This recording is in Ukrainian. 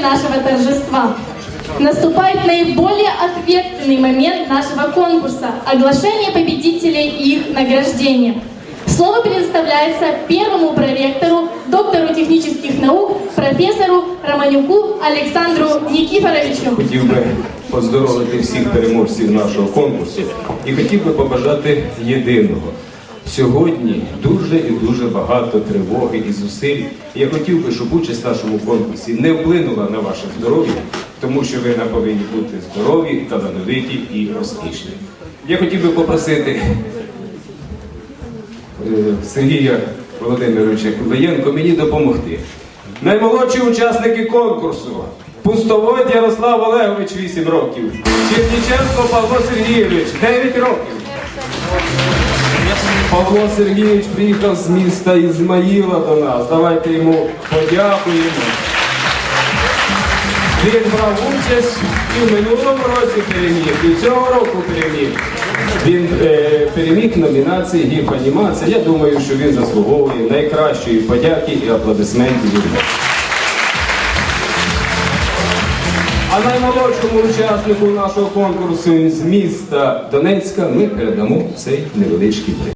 нашего торжества. Наступает наиболее ответственный момент нашего конкурса – оглашение победителей и их награждение. Слово предоставляется первому проректору, доктору технических наук, профессору Романюку Александру Никифоровичу. Хотів би поздоровити всіх переможців нашого конкурсу і хотів би побажати єдиного. Сьогодні дуже і дуже багато тривоги і зусиль. Я хотів би, щоб участь в нашому конкурсі не вплинула на ваше здоров'я, тому що ви повинні бути здорові, талановиті і розкішні. Я хотів би попросити е, Сергія Володимировича Кулаєнко мені допомогти. Наймолодші учасники конкурсу. Пустоводь Ярослав Олегович 8 років. Черніченко Павло Сергійович 9 років. Павло Сергійович приїхав з міста Ізмаїла до нас. Давайте йому подякуємо. Він брав участь і в минулому році переміг, і цього року переміг. Він е, переміг номінації гіф-анімація. Я думаю, що він заслуговує найкращої подяки і аплодисментів А наймолодшому учаснику нашого конкурсу з міста Донецька ми передамо цей невеличкий приз.